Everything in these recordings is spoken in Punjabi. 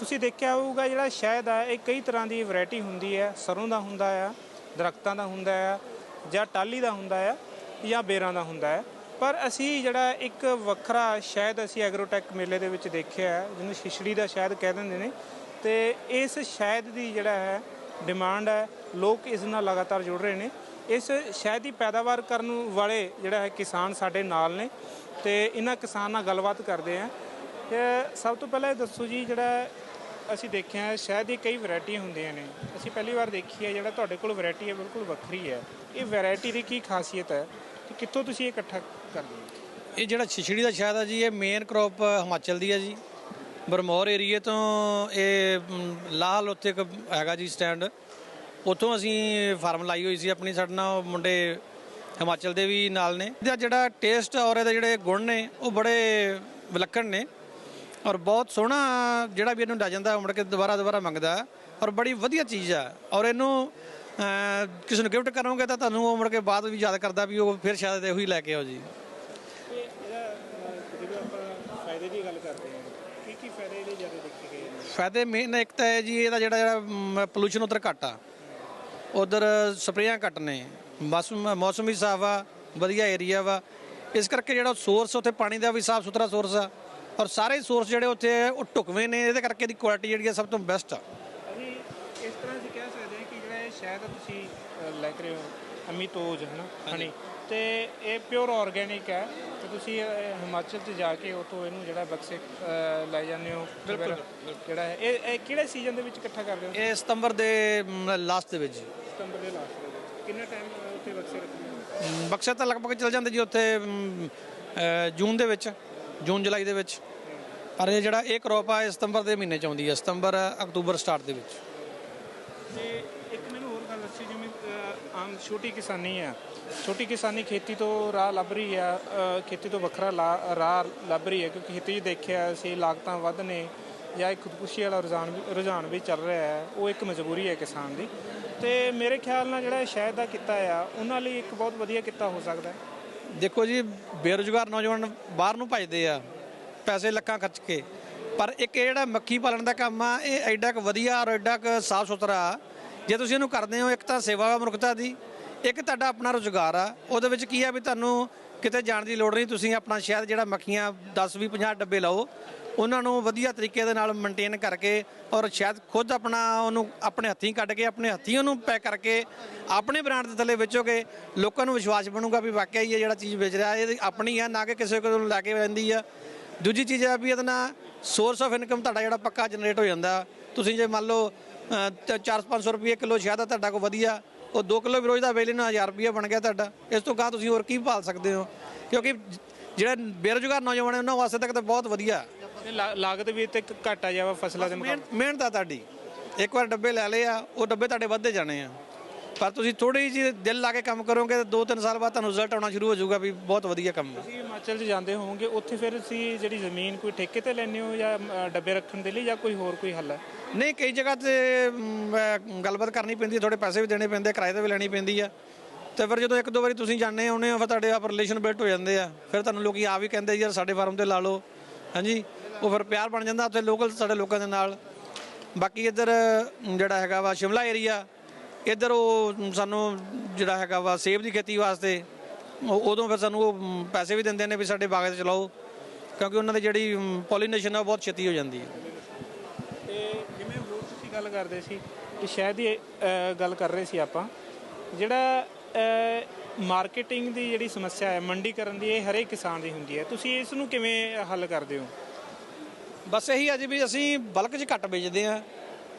ਤੁਸੀਂ ਦੇਖਿਆ ਹੋਊਗਾ ਜਿਹੜਾ ਸ਼ਹਿਦ ਆ, ਇਹ ਕਈ ਤਰ੍ਹਾਂ ਦੀ ਵੈਰਾਈਟੀ ਹੁੰਦੀ ਹੈ ਸਰੋਂ ਦਾ ਹੁੰਦਾ ਆ, ਦਰਖਤਾਂ ਦਾ ਹੁੰਦਾ ਆ, ਜਾਂ ਟਾਲੀ ਦਾ ਹੁੰਦਾ ਆ, ਜਾਂ ਬੇਰਾਂ ਦਾ ਹੁੰਦਾ ਹੈ ਪਰ ਅਸੀਂ ਜਿਹੜਾ ਇੱਕ ਵੱਖਰਾ ਸ਼ਹਿਦ ਅਸੀਂ ਐਗਰੋਟੈਕ ਮੇਲੇ ਦੇ ਵਿੱਚ ਦੇਖਿਆ ਜਿਹਨੂੰ ਸ਼ਿਸ਼ੜੀ ਦਾ ਸ਼ਹਿਦ ਕਹਿ ਦਿੰਦੇ ਨੇ, ਤੇ ਇਸ ਸ਼ਹਿਦ ਦੀ ਜਿਹੜਾ ਹੈ ਡਿਮਾਂਡ ਹੈ ਲੋਕ ਇਸ ਨਾਲ ਲਗਾਤਾਰ ਜੁੜ ਰਹੇ ਨੇ। ਇਸ ਸ਼ਹਿਦ ਦੀ ਪੈਦਾਵਾਰ ਕਰਨ ਵਾਲੇ ਜਿਹੜਾ ਹੈ ਕਿਸਾਨ ਸਾਡੇ ਨਾਲ ਨੇ, ਤੇ ਇਹਨਾਂ ਕਿਸਾਨ ਨਾਲ ਗੱਲਬਾਤ ਕਰਦੇ ਆ। ਸਭ ਤੋਂ ਪਹਿਲਾਂ ਇਹ ਦੱਸੋ ਜੀ, ਜਿਹੜਾ ਅਸੀਂ ਦੇਖਿਆ ਹੈ, ਸ਼ਹਿਦ ਦੀ ਕਈ ਵੈਰਾਈਟੀਆਂ ਹੁੰਦੀਆਂ ਨੇ। ਅਸੀਂ ਪਹਿਲੀ ਵਾਰ ਦੇਖੀ ਹੈ ਜਿਹੜਾ ਤੁਹਾਡੇ ਕੋਲ ਵੈਰਾਈਟੀ ਹੈ ਬਿਲਕੁਲ ਵੱਖਰੀ ਹੈ। ਇਹ ਵੈਰਾਈਟੀ ਦੀ ਕੀ ਖਾਸੀਅਤ ਹੈ ਤੇ ਕਿੱਥੋਂ ਤੁਸੀਂ ਇਹ ਇਕੱਠਾ ਕਰਦੇ ਹੋ? ਇਹ ਜਿਹੜਾ ਛਿਛੜੀ ਦਾ ਸ਼ਹਿਦ ਆ ਜੀ ਇਹ ਮੇਨ ਕ੍ਰੌਪ ਹਿਮਾਚਲ ਦੀ ਹੈ ਜੀ। ਬਰਮੌਰ ਏਰੀਏ ਤੋਂ ਇਹ ਮ, ਲਾਹਲ ਇੱਕ ਹੈਗਾ ਜੀ ਸਟੈਂਡ ਉੱਥੋਂ ਅਸੀਂ ਫਾਰਮ ਲਾਈ ਹੋਈ ਸੀ ਆਪਣੀ ਸਾਡੇ ਨਾਲ ਮੁੰਡੇ ਹਿਮਾਚਲ ਦੇ ਵੀ ਨਾਲ ਨੇ। ਇਹਦਾ ਜਿਹੜਾ ਟੇਸਟ ਔਰ ਇਹਦੇ ਜਿਹੜੇ ਗੁਣ ਨੇ ਉਹ ਬੜੇ ਵਿਲੱਖਣ ਨੇ। ਔਰ ਬਹੁਤ ਸੋਹਣਾ ਜਿਹੜਾ ਵੀ ਇਹਨੂੰ ਡਾ ਜਾਂਦਾ ਮੁੜ ਕੇ ਦੁਬਾਰਾ ਦੁਬਾਰਾ ਮੰਗਦਾ ਔਰ ਬੜੀ ਵਧੀਆ ਚੀਜ਼ ਆ ਔਰ ਇਹਨੂੰ ਕਿਸੇ ਨੂੰ ਗਿਫਟ ਕਰੋਗੇ ਤਾਂ ਤੁਹਾਨੂੰ ਉਹ ਮੁੜ ਕੇ ਬਾਅਦ ਵੀ ਯਾਦ ਕਰਦਾ ਵੀ ਉਹ ਫਿਰ ਸ਼ਾਇਦ ਇਹੋ ਹੀ ਲੈ ਕੇ ਆਓ ਜੀ। ਫਾਇਦੇ ਦੀ ਗੱਲ ਕਰਦੇ ਹਾਂ ਕੀ ਕੀ ਫਾਇਦੇ ਇਹਦੇ ਜ਼ਿਆਦਾ ਦੇਖੇ ਗਏ ਫਾਇਦੇ ਮੇਨ ਇੱਕ ਤਾਂ ਹੈ ਜੀ ਇਹਦਾ ਜਿਹੜਾ ਜਿਹੜਾ ਪੋਲੂਸ਼ਨ ਉਧਰ ਘੱਟ ਆ। ਉਧਰ ਸਪਰੇਆਂ ਘੱਟ ਨੇ। ਮੌਸਮ ਮੌਸਮ ਵੀ ਸਾਫ਼ ਆ ਵਧੀਆ ਏਰੀਆ ਵਾ। ਇਸ ਕਰਕੇ ਜਿਹੜਾ ਸੋਰਸ ਉੱਥੇ ਪਾਣੀ ਦਾ ਵੀ ਸਾਫ਼ ਸੁਥਰਾ ਸੋਰਸ ਆ। ਔਰ ਸਾਰੇ ਸੋਰਸ ਜਿਹੜੇ ਉੱਥੇ ਉਹ ਢੁਕਵੇਂ ਨੇ ਇਹਦੇ ਕਰਕੇ ਦੀ ਕੁਆਲਿਟੀ ਜਿਹੜੀ ਆ ਸਭ ਤੋਂ ਬੈਸਟ ਆ। ਅਸੀਂ ਇਸ ਤਰ੍ਹਾਂ ਅਸੀਂ ਕਹਿ ਸਕਦੇ ਹਾਂ ਕਿ ਜਿਹੜਾ ਇਹ ਤੁਸੀਂ ਲੈ ਕੇ ਰਹੇ ਹੋ ਅਮਿਤੋਜ ਹੈ ਨਾ ਹਣੀ ਤੇ ਇਹ ਪਿਓਰ ਆਰਗੇਨਿਕ ਹੈ ਤੇ ਤੁਸੀਂ ਹਿਮਾਚਲ 'ਚ ਜਾ ਕੇ ਉਤੋਂ ਇਹਨੂੰ ਜਿਹੜਾ ਬਕਸੇ ਲੈ ਜਾਂਦੇ ਹੋ ਬਿਲਕੁਲ ਜਿਹੜਾ ਹੈ ਇਹ ਇਹ ਕਿਹੜੇ ਸੀਜ਼ਨ ਦੇ ਵਿੱਚ ਇਕੱਠਾ ਕਰਦੇ ਹੋ? ਇਹ ਸਤੰਬਰ ਦੇ ਲਾਸਟ ਦੇ ਵਿੱਚ। ਸਤੰਬਰ ਦੇ ਲਾਸਟ ਦੇ ਵਿੱਚ। ਕਿੰਨਾ ਟਾਈਮ ਉੱਥੇ ਬਕਸੇ ਰੱਖਦੇ ਹੋ? ਬਕਸੇ ਤਾਂ ਲਗਭਗ ਚੱਲ ਜਾਂਦੇ ਜੀ ਉੱਥੇ ਜੂਨ ਦੇ ਵਿੱਚ। ਜੂਨ ਜੁਲਾਈ ਦੇ ਵਿੱਚ। ਪਰ ਇਹ ਜਿਹੜਾ ਇਹ ਕ੍ਰੋਪ ਆ ਇਹ ਸਤੰਬਰ ਦੇ ਮਹੀਨੇ ਚ ਆਉਂਦੀ ਹੈ ਸਤੰਬਰ ਅਕਤੂਬਰ ਸਟਾਰਟ ਦੇ ਵਿੱਚ। ਤੇ ਇੱਕ ਮੈਨੂੰ ਹੋਰ ਗੱਲ ਦੱਸੀ ਜਿਵੇਂ ਅ, ਆਮ ਛੋਟੀ ਕਿਸਾਨੀ ਆ। ਛੋਟੀ ਕਿਸਾਨੀ ਖੇਤੀ ਤੋਂ ਰਾਹ ਲੱਭ ਰਹੀ ਆ ਅ, ਖੇਤੀ ਤੋਂ ਵੱਖਰਾ ਲਾ- ਰਾਹ ਲੱਭ ਰਹੀ ਹੈ ਕਿਉਂਕਿ ਖੇਤੀ 'ਚ ਦੇਖਿਆ ਅਸੀਂ ਲਾਗਤਾਂ ਵੱਧ ਨੇ ਜਾਂ ਇੱਕ ਖੁਦਕੁਸ਼ੀ ਵਾਲਾ ਰੁਝਾਨ ਵੀ ਰੁਝਾਨ ਵੀ ਚੱਲ ਰਿਹਾ ਹੈ ਉਹ ਇੱਕ ਮਜਬੂਰੀ ਹੈ ਕਿਸਾਨ ਦੀ। ਤੇ ਮੇਰੇ ਖਿਆਲ ਨਾਲ ਜਿਹੜਾ ਇਹ ਸ਼ਹਿਦ ਦਾ ਕਿੱਤਾ ਆ ਉਹਨਾਂ ਲਈ ਇੱਕ ਬਹੁਤ ਵਧੀਆ ਕਿੱਤਾ ਹੋ ਸਕਦਾ ਹੈ। ਦੇਖੋ ਜੀ, ਬੇਰੁਜ਼ਗਾਰ ਨੌਜਵਾਨ ਬਾਹਰ ਨੂੰ ਭੱਜਦੇ ਆ, ਪੈਸੇ ਲੱਖਾਂ ਖਰਚ ਕੇ। ਪਰ ਇੱਕ ਇਹ ਜਿਹੜਾ ਮੱਖੀ ਪਾਲਣ ਦਾ ਕੰਮ ਆ, ਇਹ ਐਡਾ ਕੁ ਵਧੀਆ ਔਰ ਐਡਾ ਕੁ ਸਾਫ਼ ਸੁਥਰਾ ਜੇ ਤੁਸੀਂ ਇਹਨੂੰ ਕਰਦੇ ਹੋ, ਇੱਕ ਤਾਂ ਸੇਵਾ ਮਨੁੱਖਤਾ ਦੀ, ਇੱਕ ਤੁਹਾਡਾ ਆਪਣਾ ਰੁਜ਼ਗਾਰ ਆ। ਉਹਦੇ ਵਿੱਚ ਕੀ ਆ ਵੀ ਤੁਹਾਨੂੰ ਕਿਤੇ ਜਾਣ ਦੀ ਲੋੜ ਨਹੀਂ, ਤੁਸੀਂ ਆਪਣਾ ਸ਼ਹਿਦ ਜਿਹੜਾ ਮੱਖੀਆਂ 10 20 50 ਡੱਬੇ ਲਾਓ ਉਹਨਾਂ ਨੂੰ ਵਧੀਆ ਤਰੀਕੇ ਦੇ ਨਾਲ ਮੇਨਟੇਨ ਕਰਕੇ ਔਰ ਸ਼ਾਇਦ ਖੁਦ ਆਪਣਾ ਉਹਨੂੰ ਆਪਣੇ ਹੱਥੀਂ ਕੱਢ ਕੇ, ਆਪਣੇ ਹੱਥੀਂ ਉਹਨੂੰ ਪੈਕ ਕਰਕੇ ਆਪਣੇ ਬ੍ਰਾਂਡ ਦੇ ਥੱਲੇ ਵੇਚੋਗੇ, ਲੋਕਾਂ ਨੂੰ ਵਿਸ਼ਵਾਸ ਬਣੂਗਾ ਵੀ ਵਾਕਿਆ ਹੀ ਇਹ ਜਿਹੜਾ ਚੀਜ਼ ਵੇਚ ਰਿਹਾ, ਇਹ ਆਪਣੀ ਆ ਨਾ ਕਿ ਕਿਸੇ ਕੋਲੋਂ ਲੈ ਕੇ ਰਹਿੰਦੀ ਆ। ਦੂਜੀ ਚੀਜ਼ ਆ ਵੀ ਇਹਦੇ ਨਾਲ ਸੋਰਸ ਆਫ ਇਨਕਮ ਤੁਹਾਡਾ ਜਿਹੜਾ ਪੱਕਾ ਜਨਰੇਟ ਹੋ ਜਾਂਦਾ। ਤੁਸੀਂ ਜੇ ਮੰਨ ਲਓ 4-500 ਰੁਪਏ ਕਿਲੋ ਸ਼ਾਇਦ ਤੁਹਾਡਾ ਕੋ ਵਧੀਆ, ਉਹ 2 ਕਿਲੋ ਵੀ ਰੋਜ਼ ਦਾ ਵੇਲੇ ਨਾਲ 1000 ਰੁਪਏ ਬਣ ਗਿਆ ਤੁਹਾਡਾ। ਇਸ ਤੋਂ ਗਾਂ ਤੁਸੀਂ ਹੋਰ ਕੀ ਪਾਲ ਸਕਦੇ ਹੋ? ਕਿਉਂਕਿ ਜਿਹੜਾ ਬੇਰੁਜ਼ਗਾਰ ਨੌਜਵਾਨ ਹੈ ਉਹਨਾਂ ਵਾਸਤੇ ਤੱਕ ਤਾਂ ਬਹੁਤ ਵਧੀਆ। ਤੇ ਲਾ- ਲਾਗਤ ਵੀ ਤੇ ਘਾਟਾ ਜਾਵਾ ਫਸਲਾਂ ਦੇ ਮੁਕਾਬਲੇ? ਮਿਹਨਤ ਮਿਹਨਤ ਆ ਤੁਹਾਡੀ। ਇੱਕ ਵਾਰ ਡੱਬੇ ਲੈ ਲਏ ਆ ਉਹ ਡੱਬੇ ਤੁਹਾਡੇ ਵੱਧਦੇ ਜਾਣੇ ਆ। ਪਰ ਤੁਸੀਂ ਥੋੜੀ ਜਿਹੀ ਦਿਲ ਲਾ ਕੇ ਕੰਮ ਕਰੋਗੇ ਤਾਂ 2-3 ਸਾਲ ਬਾਅਦ ਤੁਹਾਨੂੰ ਰਿਜ਼ਲਟ ਆਉਣਾ ਸ਼ੁਰੂ ਹੋ ਜਾਊਗਾ ਵੀ ਬਹੁਤ ਵਧੀਆ ਕੰਮ ਹੈ ਤੁਸੀਂ ਹਿਮਾਚਲ 'ਚ ਜਾਂਦੇ ਹੋਵੋਗੇ ਉੱਥੇ ਫਿਰ ਤੁਸੀਂ ਜਿਹੜੀ ਜ਼ਮੀਨ ਕੋਈ ਠੇਕੇ ਤੇ ਲੈਂਦੇ ਹੋ ਜਾਂ ਅ, ਡੱਬੇ ਰੱਖਣ ਦੇ ਲਈ ਜਾਂ ਕੋਈ ਹੋਰ ਕੋਈ ਹੱਲ ਹੈ ਨਹੀਂ ਕਈ ਜਗ੍ਹਾ ਤੇ ਮ, ਅਹ, ਗੱਲਬਾਤ ਕਰਨੀ ਪੈਂਦੀ ਹੈ ਥੋੜੇ ਪੈਸੇ ਵੀ ਦੇਣੇ ਪੈਂਦੇ ਕਿਰਾਏ ਤੇ ਵੀ ਲੈਣੀ ਪੈਂਦੀ ਆ। ਤੇ ਫਿਰ ਜਦੋਂ ਇੱਕ ਦੋ ਵਾਰੀ ਤੁਸੀਂ ਜਾਂਦੇ ਆਉਨੇ ਹੋ ਫਿਰ ਤੁਹਾਡੇ ਆਪ ਰਿਲੇਸ਼ਨ ਬਿਲਟ ਹੋ ਜਾਂਦੇ ਆ। ਫਿਰ ਤੁਹਾਨੂੰ ਲੋਕੀ ਆ ਵੀ ਕਹਿੰਦੇ ਯਾਰ ਸਾਡੇ ਫਾਰਮ ਤੇ ਲਾ ਲਓ। ਹਾਂਜੀ। ਉਹ ਫਿਰ ਪਿਆਰ ਬਣ ਜਾਂਦਾ ਉੱਥੇ ਲੋਕਲ ਸਾਡੇ ਲੋਕਾਂ ਦੇ ਨਾਲ। ਬਾਕੀ ਇੱਧਰ ਜਿਹੜਾ ਹੈਗਾ ਵਾ ਸ਼ਿਮਲਾ ਏਰੀਆ ਇੱਧਰ ਉਹ ਸਾਨੂੰ ਜਿਹੜਾ ਹੈਗਾ ਵਾ ਸੇਬ ਦੀ ਖੇਤੀ ਵਾਸਤੇ ਉਦੋਂ ਫਿਰ ਸਾਨੂੰ ਉਹ ਪੈਸੇ ਵੀ ਦਿੰਦੇ ਨੇ ਵੀ ਸਾਡੇ ਬਾਗ 'ਚ ਚਲਾਓ, ਕਿਉਂਕਿ ਉਹਨਾਂ ਦੀ ਜਿਹੜੀ ਪੋਲੀਨੇਸ਼ਨ ਆ ਉਹ ਬਹੁਤ ਛੇਤੀ ਹੋ ਜਾਂਦੀ ਹੈ। ਤੇ ਜਿਵੇਂ ਹੋਰ ਤੁਸੀਂ ਗੱਲ ਕਰਦੇ ਸੀ ਕਿ ਸ਼ਾਇਦ ਹੀ ਗੱਲ ਕਰ ਰਹੇ ਸੀ ਆਪਾਂ, ਜਿਹੜਾ ਮਾਰਕੀਟਿੰਗ ਦੀ ਜਿਹੜੀ ਸਮੱਸਿਆ ਹੈ, ਮੰਡੀਕਰਨ ਦੀ ਇਹ ਹਰੇਕ ਕਿਸਾਨ ਦੀ ਹੁੰਦੀ ਹੈ, ਤੁਸੀਂ ਇਸ ਨੂੰ ਕਿਵੇਂ ਹੱਲ ਕਰਦੇ ਹੋ? ਬਸ ਇਹੀ ਆ ਜੀ ਵੀ ਅਸੀਂ ਬਲਕ 'ਚ ਘੱਟ ਵੇਚਦੇ ਆ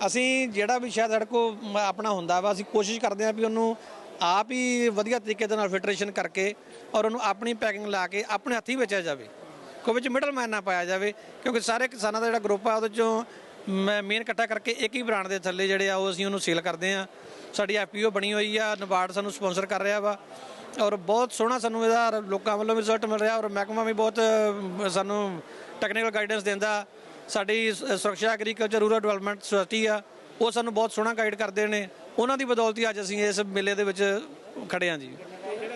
ਅਸੀਂ ਜਿਹੜਾ ਵੀ ਸ਼ਾਇਦ ਸਾਡੇ ਕੋਲ ਆਪਣਾ ਹੁੰਦਾ ਵਾ, ਅਸੀਂ ਕੋਸ਼ਿਸ਼ ਕਰਦੇ ਆ ਵੀ ਉਹਨੂੰ ਆਪ ਹੀ ਵਧੀਆ ਤਰੀਕੇ ਦੇ ਨਾਲ ਫਿਲਟਰੇਸ਼ਨ ਕਰਕੇ ਔਰ ਉਹਨੂੰ ਆਪਣੀ ਪੈਕਿੰਗ ਲਾ ਕੇ ਆਪਣੇ ਹੱਥੀਂ ਵੇਚਿਆ ਜਾਵੇ। ਕੋਈ ਵਿੱਚ ਮਿਡਲ ਮੈਨ ਨਾ ਪਾਇਆ ਜਾਵੇ, ਕਿਉਂਕਿ ਸਾਰੇ ਕਿਸਾਨਾਂ ਦਾ ਜਿਹੜਾ ਗਰੁੱਪ ਆ ਉਹਦੇ ਚੋਂ ਮੇਨ ਇਕੱਠਾ ਕਰਕੇ ਇੱਕ ਹੀ ਬ੍ਰਾਂਡ ਦੇ ਥੱਲੇ ਜਿਹੜੇ ਆ ਉਹ ਅਸੀਂ ਉਹਨੂੰ ਸੇਲ ਕਰਦੇ ਆ ਸਾਡੀ ਐਫਪੀਓ ਬਣੀ ਹੋਈ ਆ ਨਬਾਰਡ ਸਾਨੂੰ ਸਪਾਂਸਰ ਕਰ ਰਿਹਾ ਵਾ। ਔਰ ਬਹੁਤ ਸੋਹਣਾ ਸਾਨੂੰ ਇਹਦਾ ਲੋਕਾਂ ਵੱਲੋਂ ਵੀ ਰਿਜ਼ਲਟ ਮਿਲ ਰਿਹਾ ਔਰ ਮਹਿਕਮਾ ਵੀ ਬਹੁਤ ਸਾਨੂੰ ਟੈਕਨੀਕਲ ਗਾਈਡੈਂਸ ਦਿੰਦਾ। ਸਾਡੀ ਸ- ਸੁਰੱਖਿਆ ਐਗਰੀਕਲਚਰ ਰੂਰਲ ਡਿਵੈਲਪਮੈਂਟ ਸੁਸਾਇਟੀ ਆ, ਉਹ ਸਾਨੂੰ ਬਹੁਤ ਸੋਹਣਾ ਗਾਈਡ ਕਰਦੇ ਨੇ। ਉਹਨਾਂ ਦੀ ਬਦੌਲਤੀ ਅੱਜ ਅਸੀਂ ਇਸ ਮੇਲੇ ਦੇ ਵਿੱਚ ਖੜੇ ਹਾਂ ਜੀ। ਜਿਹੜਾ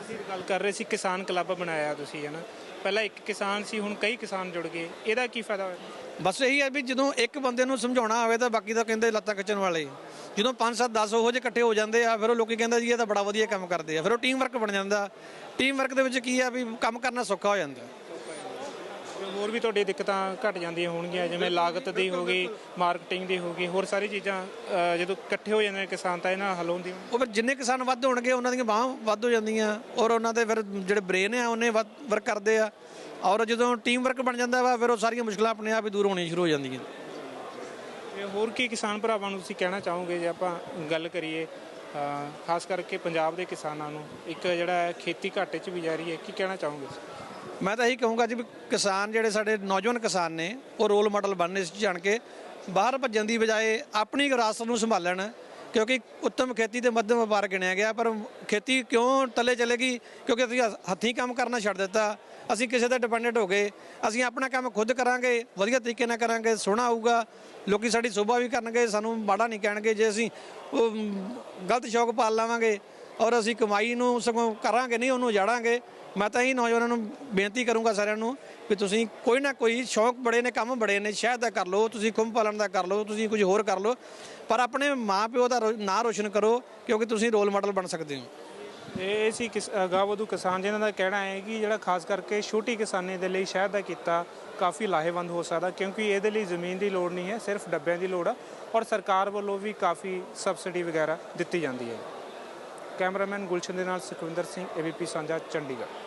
ਅਸੀਂ ਗੱਲ ਕਰ ਰਹੇ ਸੀ, ਕਿਸਾਨ ਕਲੱਬ ਬਣਾਇਆ ਤੁਸੀਂ ਹੈ ਨਾ ਪਹਿਲਾਂ ਇੱਕ ਕਿਸਾਨ ਸੀ, ਹੁਣ ਕਈ ਕਿਸਾਨ ਜੁੜ ਗਏ। ਇਹਦਾ ਕੀ ਫਾਇਦਾ ਹੋਇਆ? ਬਸ ਇਹੀ ਹੈ ਵੀ ਜਦੋਂ ਇੱਕ ਬੰਦੇ ਨੂੰ ਸਮਝਾਉਣਾ ਹੋਵੇ ਤਾਂ ਬਾਕੀ ਤਾਂ ਕਹਿੰਦੇ ਲੱਤਾਂ ਖਿੱਚਣ ਵਾਲੇ। ਜਦੋਂ 5 7 10 ਉਹੋ ਜਿਹੇ ਇਕੱਠੇ ਹੋ ਜਾਂਦੇ ਆ ਫਿਰ ਉਹ ਲੋਕੀ ਕਹਿੰਦੇ ਜੀ ਇਹ ਤਾਂ ਬੜਾ ਵਧੀਆ ਕੰਮ ਕਰਦੇ ਆ। ਫਿਰ ਉਹ ਟੀਮ ਵਰਕ ਬਣ ਜਾਂਦਾ। ਟੀਮ ਵਰਕ ਦੇ ਵਿੱਚ ਕੀ ਆ ਵੀ ਕੰਮ ਕਰਨਾ ਸੌਖਾ ਹੋ ਜਾਂਦਾ। ਹੋਰ ਵੀ ਤੁਹਾਡੀ ਦਿੱਕਤਾਂ ਘਟ ਜਾਂਦੀਆਂ ਹੋਣਗੀਆਂ ਜਿਵੇਂ ਲਾਗਤ ਦੀ ਹੋ ਗਈ ਮਾਰਕੀਟਿੰਗ ਦੀ ਹੋ ਗਈ ਹੋਰ ਸਾਰੀ ਚੀਜ਼ਾਂ ਜਦੋਂ ਇਕੱਠੇ ਹੋ ਜਾਂਦੇ ਕਿਸਾਨ ਤਾਂ ਇਹਨਾਂ ਹੱਲ ਹੁੰਦੀਆਂ ਉਹ ਫਿਰ ਜਿੰਨੇ ਕਿਸਾਨ ਵੱਧ ਹੋਣਗੇ ਉਹਨਾਂ ਦੀਆਂ ਬਾਹਾਂ ਵੱਧ ਹੋ ਜਾਂਦੀਆਂ। ਔਰ ਉਹਨਾਂ ਦੇ ਫਿਰ ਜਿਹੜੇ ਬ੍ਰੇਨ ਆ ਉਹਨੇ ਵਰਕ ਕਰਦੇ ਆ। ਔਰ ਜਦੋਂ ਟੀਮ ਵਰਕ ਬਣ ਜਾਂਦਾ ਵਾ ਫਿਰ ਉਹ ਸਾਰੀਆਂ ਮੁਸ਼ਕਲਾਂ ਆਪਣੇ ਆਪ ਹੀ ਦੂਰ ਹੋਣੀਆਂ ਸ਼ੁਰੂ ਹੋ ਜਾਂਦੀਆਂ। ਤੇ ਹੋਰ ਕੀ ਕਿਸਾਨ ਭਰਾਵਾਂ ਨੂੰ ਤੁਸੀਂ ਕਹਿਣਾ ਚਾਹੋਗੇ ਜੇ ਆਪਾਂ ਗੱਲ ਕਰੀਏ ਖਾਸ ਕਰਕੇ ਪੰਜਾਬ ਦੇ ਕਿਸਾਨਾਂ ਨੂੰ ਇੱਕ ਜਿਹੜਾ ਖੇਤੀ ਘਾਟੇ 'ਚ ਵੀ ਜਾ ਰਹੀ ਹੈ ਕੀ ਕਹਿਣਾ ਚਾਹੋਗੇ? ਮੈਂ ਤਾਂ ਇਹੀ ਕਹੂੰਗਾ ਜੀ ਵੀ ਕਿਸਾਨ ਜਿਹੜੇ ਸਾਡੇ ਨੌਜਵਾਨ ਕਿਸਾਨ ਨੇ ਉਹ ਰੋਲ ਮਾਡਲ ਬਣਨ ਇਸ 'ਚ ਜਾਣ ਕੇ ਬਾਹਰ ਭੱਜਣ ਦੀ ਬਜਾਏ ਆਪਣੀ ਵਿਰਾਸਤ ਨੂੰ ਸੰਭਾਲਣ ਕਿਉਂਕਿ ਉੱਤਮ ਖੇਤੀ ਤੇ ਮੱਧਮ ਵਪਾਰ ਗਿਣਿਆ ਗਿਆ ਪਰ ਖੇਤੀ ਕਿਉਂ ਤੱਲੇ ਚਲੇਗੀ? ਕਿਉਂਕਿ ਅਸੀਂ ਹੱਥੀਂ ਕੰਮ ਕਰਨਾ ਛੱਡ ਦਿੱਤਾ ਅਸੀਂ ਕਿਸੇ ਤੇ ਡਿਪੈਂਡੈਂਟ ਹੋ ਗਏ ਅਸੀਂ ਆਪਣਾ ਕੰਮ ਖੁਦ ਕਰਾਂਗੇ ਵਧੀਆ ਤਰੀਕੇ ਨਾਲ ਕਰਾਂਗੇ ਸੋਹਣਾ ਆਊਗਾ ਲੋਕੀ ਸਾਡੀ ਸੋਭਾ ਵੀ ਕਰਨਗੇ ਸਾਨੂੰ ਮਾੜਾ ਨਹੀਂ ਕਹਿਣਗੇ ਜੇ ਅਸੀਂ ਉਹ, ਗਲਤ ਸ਼ੌਕ ਪਾਲ ਲਾਵਾਂਗੇ ਔਰ ਅਸੀਂ ਕਮਾਈ ਨੂੰ ਸਗੋਂ ਕਰਾਂਗੇ ਨਹੀਂ, ਉਹਨੂੰ ਉਜਾੜਾਂਗੇ। ਮੈਂ ਤਾਂ ਇਹ ਨੌਜਵਾਨਾਂ ਨੂੰ ਬੇਨਤੀ ਕਰੂੰਗਾ ਸਾਰਿਆਂ ਨੂੰ ਵੀ ਤੁਸੀਂ ਕੋਈ ਨਾ ਕੋਈ ਸ਼ੌਕ ਬੜੇ ਨੇ, ਕੰਮ ਬੜੇ ਨੇ, ਸ਼ਹਿਦ ਦਾ ਕਰ ਲਓ, ਤੁਸੀਂ ਕੁੰਭ ਪਾਲਣ ਦਾ ਕਰ ਲਓ, ਤੁਸੀਂ ਕੁਝ ਹੋਰ ਕਰ ਲਓ, ਪਰ ਆਪਣੇ ਮਾਂ ਪਿਓ ਦਾ ਰੋ- ਨਾਂ ਰੋਸ਼ਨ ਕਰੋ ਕਿਉਂਕਿ ਤੁਸੀਂ ਰੋਲ ਮਾਡਲ ਬਣ ਸਕਦੇ ਹੋ। ਇਹ ਸੀ ਕਿਸ ਗਾਵਦੂ ਕਿਸਾਨ ਜਿਨ੍ਹਾਂ ਦਾ ਕਹਿਣਾ ਹੈ ਕਿ ਜਿਹੜਾ ਖਾਸ ਕਰਕੇ ਛੋਟੀ ਕਿਸਾਨੀ ਦੇ ਲਈ ਸ਼ਹਿਦ ਦਾ ਕੀਤਾ ਕਾਫੀ ਲਾਹੇਵੰਦ ਹੋ ਸਕਦਾ, ਕਿਉਂਕਿ ਇਹਦੇ ਲਈ ਜ਼ਮੀਨ ਦੀ ਲੋੜ ਨਹੀਂ ਹੈ, ਸਿਰਫ ਡੱਬਿਆਂ ਦੀ ਲੋੜ ਆ ਔਰ ਸਰਕਾਰ ਵੱਲੋਂ ਵੀ ਕਾਫੀ ਸਬਸਿਡੀ ਵਗੈਰਾ ਦਿੱਤੀ ਜਾਂਦੀ ਹੈ। ਕੈਮਰਾਮੈਨ ਗੁਲਸ਼ਨ ਦੇ ਨਾਲ ਸੁਖਵਿੰਦਰ ਸਿੰਘ ਏਬੀਪੀ ਸਾਂਝਾ ਚੰਡੀਗੜ੍ਹ।